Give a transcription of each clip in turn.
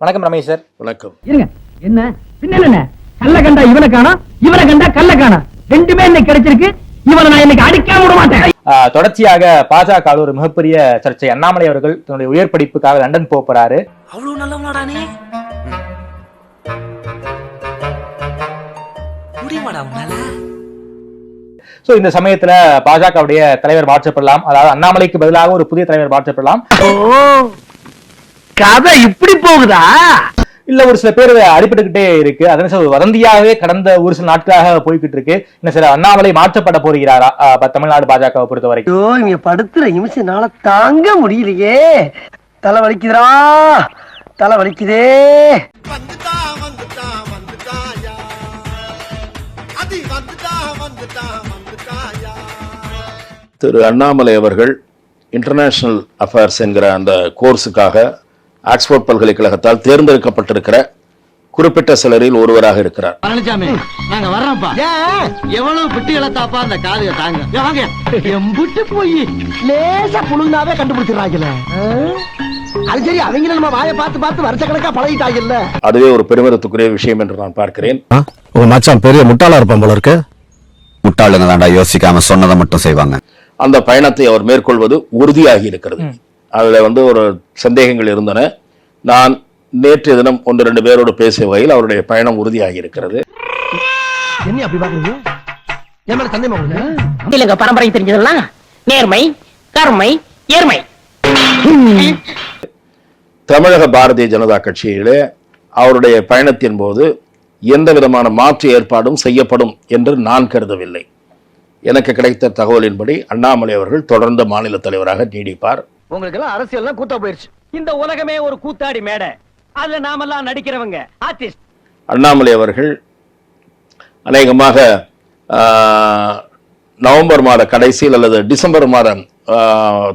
வணக்கம் ரமேஷ் சார். வணக்கம். இருங்க. என்ன? பின்ன என்ன கல்ல கண்டா இவனை காணோம் இவனை கண்டா கல்ல காணோம் ரெண்டுமே இன்னைக்கு கிடைச்சிருக்கு. இவனை நான் இன்னைக்கு அடிக்காம விட மாட்டேன். தொடர்ச்சியாக பாஜக ஒரு மிகப்பெரிய சர்ச்சை. அண்ணாமலை அவர்கள் தன்னுடைய உயர் படிப்புக்காக லண்டன் போக போறாரு. அவ்வளவு நல்லவனாடா நீ? முடியுமாடா உன்னால? சோ இந்த சமயத்துல பாஜகவுடைய தலைவர் மாற்றப்படலாம் அதாவது அண்ணாமலைக்கு பதிலாக ஒரு புதிய தலைவர் மாற்றப்படலாம் கதை இப்படி போகுதா? இல்ல ஒரு சில பேர் அடிபட்டுக்கிட்டே இருக்கு. அதனால சார் ஒரு வதந்தியாகவே கடந்த ஒரு சில நாட்களாக போய்கிட்டு இருக்கு. என்ன சார் அண்ணாமலை மாற்றப்பட போகிறாரா? தமிழ்நாடு பாஜகவை பொறுத்த வரைக்கும் இங்க படுத்துற நிமிஷம்னால தாங்க முடியலையே. தலை வலிக்குதுடா. தலை வலிக்குதே. திரு அண்ணாமலை அவர்கள் இன்டர்நேஷனல் அஃபேர்ஸ் என்கிற அந்த கோர்ஸுக்காக ஆக்ஸ்போர்ட் பல்கலைக்கழகத்தால் தேர்ந்தெடுக்கப்பட்டிருக்கிற குறிப்பிட்ட சிலரில் ஒருவராக இருக்கிறார். பழனிசாமி நாங்க வர்றோம்ப்பா. எவ்வளவு பிட்டு இழத்தாப்பா அந்த காதுக தாங்க. ஏ, வாங்க. எம்புட்டு போய். லேசா புழுந்தாவே கண்டுபிடிச்சிடறாங்கல்ல. அது சரி அவங்க நம்ம வாயை பார்த்து பார்த்து வருஷ கணக்கா பழகிட்டாங்கல்ல. அதுவே ஒரு பெருமிதத்துக்குரிய விஷயம் என்று நான் பார்க்கிறேன். உங்க மச்சான் பெரிய முட்டாளா இருப்பான் போல இருக்கு. முட்டாளுங்க தாண்டா யோசிக்காம சொன்னதை மட்டும் செய்வாங்க. அந்த பயணத்தை அவர் மேற்கொள்வது உறுதியாகி இருக்கிறது. அதுல வந்து ஒரு சந்தேகங்கள் இருந்தன. நான் நேற்றைய தினம் ஒன்று ரெண்டு பேரோடு பேசிய வகையில் அவருடைய பயணம் உறுதியாகி இருக்கிறது இல்லங்க பரம்பரை தெரிஞ்சதெல்லாம் நேர்மை கருமை ஏர்மை தமிழக பாரதிய ஜனதா கட்சியிலே அவருடைய பயணத்தின் போது எந்த விதமான மாற்று ஏற்பாடும் செய்யப்படும் என்று நான் கருதவில்லை. எனக்கு கிடைத்த தகவலின்படி அண்ணாமலை அவர்கள் தொடர்ந்து மாநில தலைவராக நீடிப்பார். உங்களுக்கு எல்லாம் அரசியல்லாம் கூத்தா போயிருச்சு. இந்த உலகமே ஒரு கூத்தாடி மேடை. அதுல நாமெல்லாம் நடிக்கிறவங்க ஆர்டிஸ்ட் அண்ணாமலை அவர்கள் அநேகமாக நவம்பர் மாத கடைசியில் அல்லது டிசம்பர் மாதம்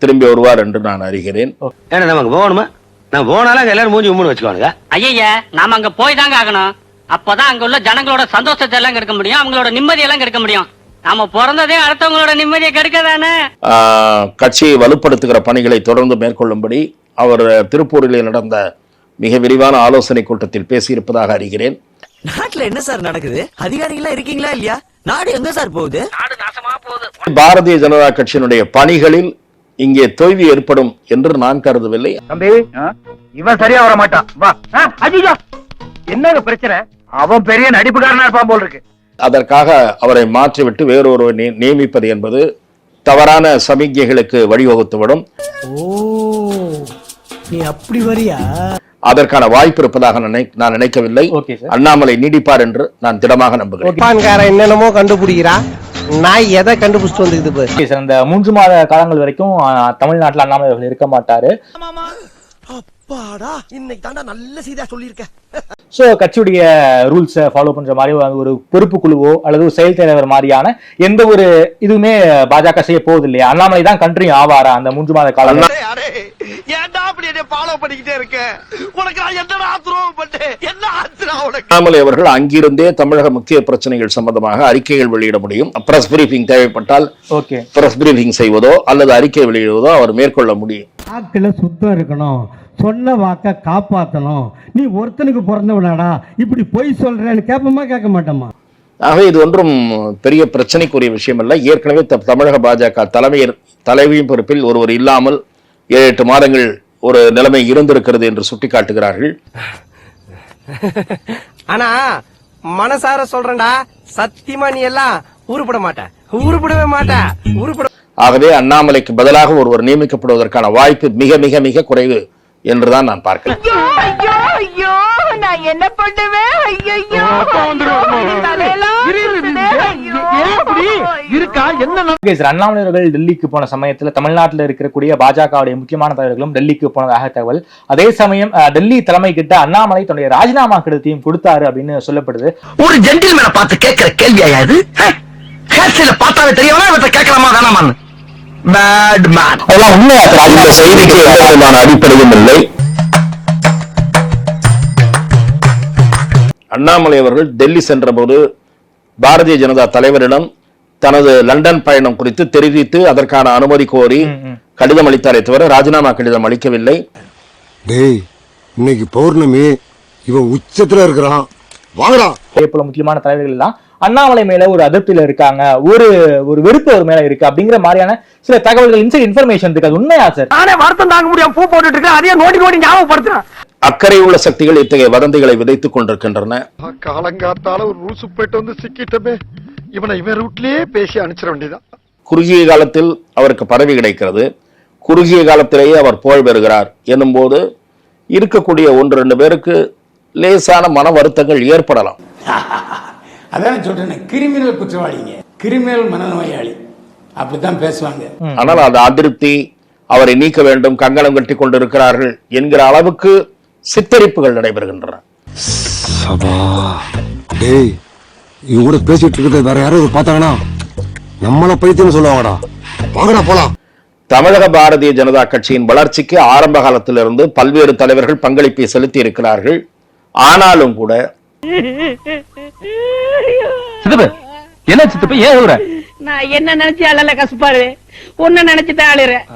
திரும்பி வருவார் என்று நான் அறிகிறேன். ஏன்னா நமக்கு போகணுமா? நான் போனாலும் அங்க எல்லாரும் மூஞ்சி உம்முன்னு வச்சுக்கோங்க ஐயா நாம அங்க போய் தாங்க ஆகணும். அப்பதான் அங்க உள்ள ஜனங்களோட சந்தோஷத்தை எல்லாம் கெடுக்க முடியும் அவங்களோட நிம்மதி எல்லாம் கெடுக்க முடியும். நாம பிறந்ததே அடுத்தவங்களோட நிம்மதியை கெடுக்க தானே கட்சியை வலுப்படுத்துகிற பணிகளை தொடர்ந்து மேற்கொள்ளும்படி அவர் திருப்பூரிலே நடந்த மிக விரிவான ஆலோசனை கூட்டத்தில் பேசியிருப்பதாக அறிகிறேன். நாட்டுல என்ன சார் நடக்குது? அதிகாரிகளா இருக்கீங்களா இல்லையா? நாடு எங்க சார் போகுது? நாடு நாசமா போகுது. பாரதிய ஜனதா கட்சியினுடைய பணிகளில் இங்கே தொய்வு ஏற்படும் என்று நான் கருதவில்லை. தம்பி இவன் சரியா வர மாட்டான். வா. அஜிஜா! என்னங்க பிரச்சனை? அவன் பெரிய நடிப்புக்காரனா இருப்பான் போல் இருக்கு. அதற்காக அவரை மாற்றிவிட்டு வேறொருவர் நி- நியமிப்பது என்பது தவறான சமிக்ஞைகளுக்கு வழிவகுத்துவிடும். நீ அப்படி வரியா? அதற்கான வாய்ப்பு இருப்பதாக நினை- நான் நினைக்கவில்லை. ஓகே சார் அண்ணாமலை நீடிப்பார் என்று நான் திடமாக நம்புகிறேன். என்னென்னமோ கண்டுபிடிக்கிறா. நான் எதை கண்டுபிடிச்சிட்டு வந்துக்குது சார் இந்த மூன்று மாத காலங்கள் வரைக்கும் தமிழ்நாட்டுல அண்ணாமலை அவர்கள் இருக்க மாட்டாரு. அப்பாடா இன்னைக்கு தாண்டா நல்ல செய்தியா சொல்லியிருக்க. சோ கட்சியுடைய ரூல்ஸை ஃபாலோ பண்ற மாதிரி ஒரு- பொறுப்பு குழுவோ அல்லது ஒரு செயல் தலைவர் மாதிரியான எந்த ஒரு இதுவுமே பாஜக செய்ய போவதில்லை இல்லையா? அண்ணாமலை தான் கண்ட்ரியும் ஆவாரா அந்த மூன்று மாத காலம்? அடே ஏன்டா அப்படி என்ன ஃபாலோ பண்ணிக்கிட்டே இருக்க? உனக்கு நான் என்ன துரோகம் பண்ணேன் என்ன ஆச்சுடா உனக்கு? அண்ணாமலை அவர்கள் அங்கிருந்தே தமிழக முக்கிய பிரச்சனைகள் சம்பந்தமாக அறிக்கைகள் வெளியிட முடியும். பிரஸ் பிரீஃபிங் தேவைப்பட்டால் ஓகே பிரஸ் பிரீஃபிங் செய்வதோ அல்லது அறிக்கை வெளியிடுவதோ அவர் மேற்கொள்ள முடியும். சுத்தம் இருக்கணும். சொன்ன வாக்க காப்பாத்தணும். நீ ஒருத்தனுக்கு பிறந்தவனாடா இப்படி பொய் சொல்றேன்னு கேட்போமா கேட்க மாட்டோமா ஆகவே இது ஒன்றும் பெரிய பிரச்சனைக்குரிய விஷயம் அல்ல ஏற்கனவே தமிழக பாஜக தலைமையர் தலைவியின் பொறுப்பில் ஒருவர் இல்லாமல் ஏழு எட்டு மாதங்கள் ஒரு நிலைமை இருந்திருக்கிறது என்று சுட்டிக்காட்டுகிறார்கள். ஆனா மனசார சொல்றேன்டா சத்தியமா நீ எல்லாம் உருப்பட மாட்ட. உருப்படவே மாட்ட. உருப்பட ஆகவே அண்ணாமலைக்கு பதிலாக ஒருவர் நியமிக்கப்படுவதற்கான வாய்ப்பு மிக மிக மிக குறைவு. என்றுதான் நான் பார்க்கிறேன் ஐயோ ஐயோ நான் என்ன பண்ணுவேன்? ஐயோ இருக்கா? என்ன ஓகே சார் அண்ணாமலை அவர்கள் டெல்லிக்கு போன சமயத்துல தமிழ்நாட்டில் இருக்கக்கூடிய பாஜகவுடைய முக்கியமான தலைவர்களும் டெல்லிக்கு போனதாக தகவல். அதே சமயம் அஹ், டெல்லி தலைமை கிட்ட அண்ணாமலை தன்னுடைய ராஜினாமா கடிதத்தையும் கொடுத்தாரு அப்படின்னு சொல்லப்படுது. ஒரு ஜென்டில்மேனை பார்த்து கேட்கிற கேள்வியா இது? பார்த்தாலே தெரியவனா இவற்றை கேட்கலாமா வேணாமான்னு? பேட் மேன் அதெல்லாம் உண்மையா சார்? அந்த செய்திக்கு எந்த விதமான அடிப்படையும் இல்லை. அண்ணாமலை அவர்கள் டெல்லி சென்றபோது பாரதிய ஜனதா தலைவரிடம் தனது லண்டன் பயணம் குறித்து தெரிவித்து அதற்கான அனுமதி கோரி கடிதம் அளித்தாரே தவிர ராஜினாமா கடிதம் அளிக்கவில்லை. டேய் இன்னைக்கு பௌர்ணமி. இவன் உச்சத்துல இருக்கிறான். வாங்கடா. அதே போல முக்கியமான தலைவர்கள் எல்லாம் அண்ணாமலை மேல ஒரு அதிருப்தியில இருக்காங்க. ஒரு ஒரு வெறுப்பு அவர் மேல இருக்கு அப்படிங்கிற மாதிரியான சில தகவல்கள் இன்சைட் இன்ஃபர்மேஷன் இருக்கு. அது உண்மையா சார் நானே வருத்தம் தாங்க முடியாம பூ போட்டுட்டு இருக்கேன். அதையே நோட்டி நோட்டி ஞாபகப்படுத்துறேன். அக்கறை உள்ள சக்திகள் இத்தகைய வதந்திகளை விதைத்துக் கொண்டிருக்கின்றன. காலங்காத்தால ஒரு ரூசு போயிட்டு வந்து சிக்கிட்டமே. இவனை இவன் ரூட்லயே பேசி அனுப்பிச்சிட வேண்டியதான் குறுகிய காலத்தில் அவருக்கு பதவி கிடைக்கிறது. குறுகிய காலத்திலேயே அவர் புகழ் பெறுகிறார் என்னும்போது இருக்கக்கூடிய ஒன்று ரெண்டு பேருக்கு லேசான மன வருத்தங்கள் ஏற்படலாம். அதான் சொல்றேன் கிரிமினல் குற்றவாளிங்க. கிரிமினல் மனநோயாளி. அப்படித்தான் பேசுவாங்க. ஆனால் அது அதிருப்தி அவரை நீக்க வேண்டும் கங்கணம் கட்டி கொண்டிருக்கிறார்கள் என்கிற அளவுக்கு சித்தரிப்புகள் நடைபெறுகின்றன. சபா. டேய் இவங்க கூட பேசிட்டு இருக்கிறத வேற யாராவது பார்த்தாங்கன்னா நம்மள பைத்தியம் சொல்லுவாங்கடா. வாங்கடா போலாம். தமிழக பாரதிய ஜனதா கட்சியின் வளர்ச்சிக்கு ஆரம்ப காலத்திலிருந்து பல்வேறு தலைவர்கள் பங்களிப்பை செலுத்தி இருக்கிறார்கள் ஆனாலும் கூட சித்தப்பு என்ன சித்தப்பு ஏன் எழுதுற நான் என்ன நினைச்சு அழல கசுப்பாரு உன்ன நினைச்சுதான் அழுறேன்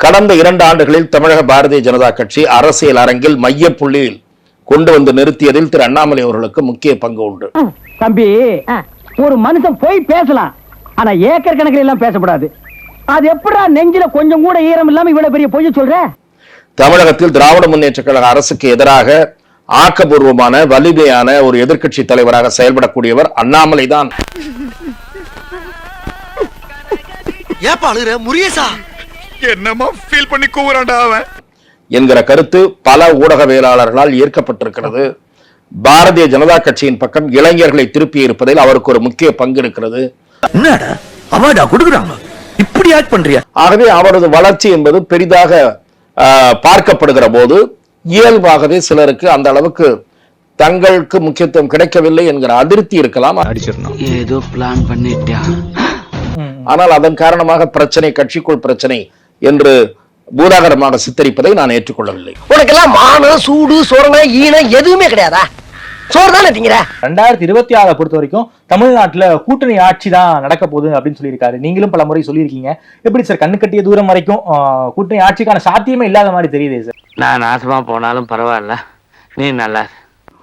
கடந்த இரண்டு ஆண்டுகளில் தமிழக பாரதிய ஜனதா கட்சி அரசியல் அரங்கில் மையப்புள்ளியில் கொண்டு வந்து நிறுத்தியதில் திரு அண்ணாமலை அவர்களுக்கு முக்கிய பங்கு உண்டு. தம்பி ஒரு மனுஷன் போய் பேசலாம் ஆனா ஏக்கர் கணக்கில் எல்லாம் பேசக்கூடாது அது எப்படா நெஞ்சில கொஞ்சம் கூட ஈரம் இல்லாம இவ்வளவு பெரிய பொய்ய சொல்ற? தமிழகத்தில் திராவிட முன்னேற்ற கழக அரசுக்கு எதிராக ஆக்கபூர்வமான வலிமையான ஒரு எதிர்க்கட்சி தலைவராக செயல்படக்கூடியவர் அண்ணாமலை தான். என்னமா ஃபீல் பண்ணி கூவுறான்டா அவன். என்கிற கருத்து பல ஊடகவியலாளர்களால் ஏற்கப்பட்டிருக்கிறது பாரதிய ஜனதா கட்சியின் பக்கம் இளைஞர்களை திருப்பி இருப்பதில் அவருக்கு ஒரு முக்கிய பங்கு இருக்கிறது. என்னடா? அவார்டா கொடுக்குறாங்க. இப்படி ஆக்ட் பண்றியா? ஆகவே அவரது வளர்ச்சி என்பது பெரிதாக பார்க்கப்படுகிற போது இயல்பாகவே சிலருக்கு அந்த அளவுக்கு தங்களுக்கு முக்கியத்துவம் கிடைக்கவில்லை என்கிற அதிருப்தி இருக்கலாம். ஏதோ பிளான் பண்ணிட்டான். ஆனால் அதன் காரணமாக பிரச்சனை கட்சிக்குள் பிரச்சனை என்று பூதாகரமாக சித்தரிப்பதை நான் ஏற்றுக்கொள்ளவில்லை. உனக்கெல்லாம் மானம் சூடு சொரணை ஈனம் எதுவுமே கிடையாதா? சோறு தானே திங்கிற? ரெண்டாயிரத்தி இருபத்தி ஆறை பொறுத்த வரைக்கும் தமிழ்நாட்டுல கூட்டணி ஆட்சி தான் நடக்க போகுது அப்படின்னு சொல்லியிருக்காரு. நீங்களும் பல முறை சொல்லியிருக்கீங்க. எப்படி சார் கண்ணு கட்டிய தூரம் வரைக்கும் கூட்டணி ஆட்சிக்கான சாத்தியமே இல்லாத மாதிரி தெரியுதே சார்? நான் நாசமா போனாலும் பரவாயில்ல. நீ நல்லா.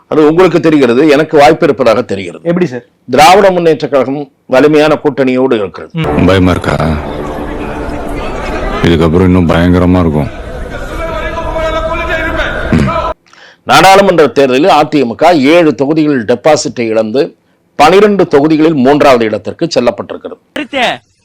அது உங்களுக்கு தெரிகிறது எனக்கு வாய்ப்பு இருப்பதாக தெரிகிறது. எப்படி சார்? திராவிட முன்னேற்ற கழகம் வலிமையான கூட்டணியோடு இருக்கிறது. பயமா இருக்கா? இதுக்கப்புறம் இன்னும் பயங்கரமா இருக்கும். நாடாளுமன்ற தேர்தலில் அதிமுக ஏழு தொகுதிகளில் டெபாசிட்டை இழந்து பனிரெண்டு தொகுதிகளில் மூன்றாவது இடத்திற்கு செல்லப்பட்டிருக்கிறது.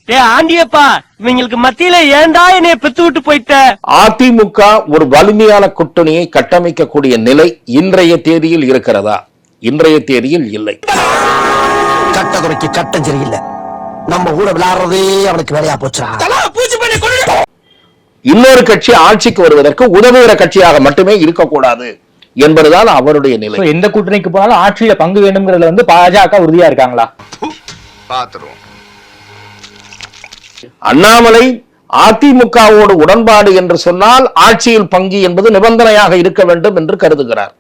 ஏ ஆண்டியப்பா இவங்களுக்கு மத்தியில ஏன்டா என்னைய பெத்து விட்டு போயிட்ட? அதிமுக ஒரு வலிமையான கூட்டணியை கட்டமைக்கக்கூடிய நிலை இன்றைய தேதியில் இருக்கிறதா? இன்றைய தேதியில் இல்லை. கட்ட குறைக்கு கட்டம் சரியில்லை நம்ம கூட விளையாடுறதே அவனுக்கு வேலையா போச்சுடா இன்னொரு கட்சி ஆட்சிக்கு வருவதற்கு உதவுகிற கட்சியாக மட்டுமே இருக்கக்கூடாது என்பதுதான் அவருடைய நிலை. So, எந்த கூட்டணிக்கு போனாலும் ஆட்சியில பங்கு வேண்டும்ங்கிறதுல வந்து பாஜக உறுதியா இருக்காங்களா? பாத்துருவோம். அண்ணாமலை அதிமுகவோடு உடன்பாடு என்று சொன்னால் ஆட்சியில் பங்கு என்பது நிபந்தனையாக இருக்க வேண்டும் என்று கருதுகிறார்.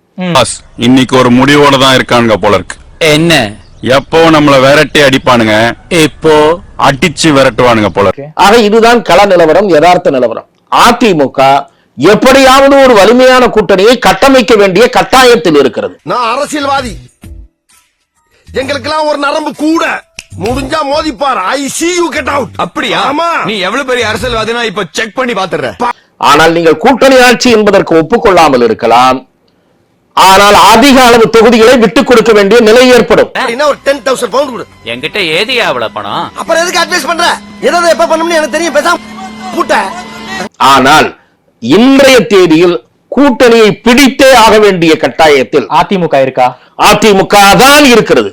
இன்னைக்கு ஒரு முடிவோட தான் இருக்கானுங்க போல இருக்கு. என்ன? எப்போ நம்மள விரட்டி அடிப்பானுங்க? இப்போ அடிச்சு விரட்டுவானுங்க போல ஆக இதுதான் கள நிலவரம் யதார்த்த நிலவரம். அதிமுக எப்படியாவது ஒரு வலிமையான கூட்டணியை கட்டமைக்க வேண்டிய கட்டாயத்தில் இருக்கிறது. நான் அரசியல்வாதி. எங்களுக்கெல்லாம் ஒரு நரம்பு கூட. முடிஞ்சா மோதிப்பார். I see you get out அப்படியா? ஆமா. நீ எவ்வளவு பெரிய அரசியல்வாதினா இப்ப செக் பண்ணி பாத்துற ஆனால் நீங்கள் கூட்டணி ஆட்சி என்பதற்கு ஒப்புக்கொள்ளாமல் இருக்கலாம். ஆனால் அதிக அளவு தொகுதிகளை விட்டுக் கொடுக்க வேண்டிய நிலை ஏற்படும். ஒரு டென் தௌசண்ட் பவுண்ட் கொடு. என்கிட்ட ஏதியா அவ்வளவு பணம்? அப்புறம் எதுக்கு அட்வைஸ் பண்ற? எதாவது எப்ப பண்ணணும்னு எனக்கு தெரியும். பேசாம ஆனால் இன்றைய தேதியில் கூட்டணியை பிடித்தே ஆக வேண்டிய கட்டாயத்தில் அதிமுக இருக்கா? அதிமுக தான் இருக்கிறது.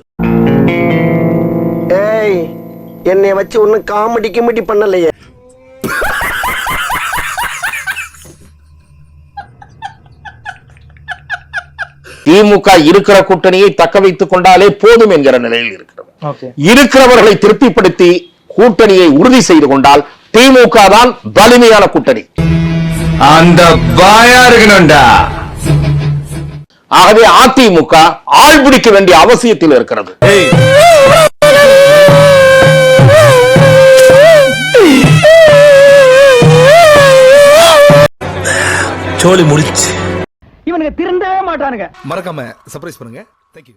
ஏய் என்னை வச்சு ஒன்னும் காமெடி கிமெடி பண்ணலையே. திமுக இருக்கிற கூட்டணியை தக்க வைத்துக் கொண்டாலே போதும் என்கிற நிலையில் இருக்கிறது. இருக்கிறவர்களை திருப்திப்படுத்தி கூட்டணியை உறுதி செய்து கொண்டால் திமுக தான் வலிமையான கூட்டணி. அந்த பாயா இருக்கணும்டா. ஆகவே அதிமுக ஆள் பிடிக்க வேண்டிய அவசியத்தில் இருக்கிறது. சோழி முடிச்சு. இவனுங்க திருந்தவே மாட்டானுங்க. மறக்காம சர்ப்ரைஸ் பண்ணுங்க. தேங்க்யூ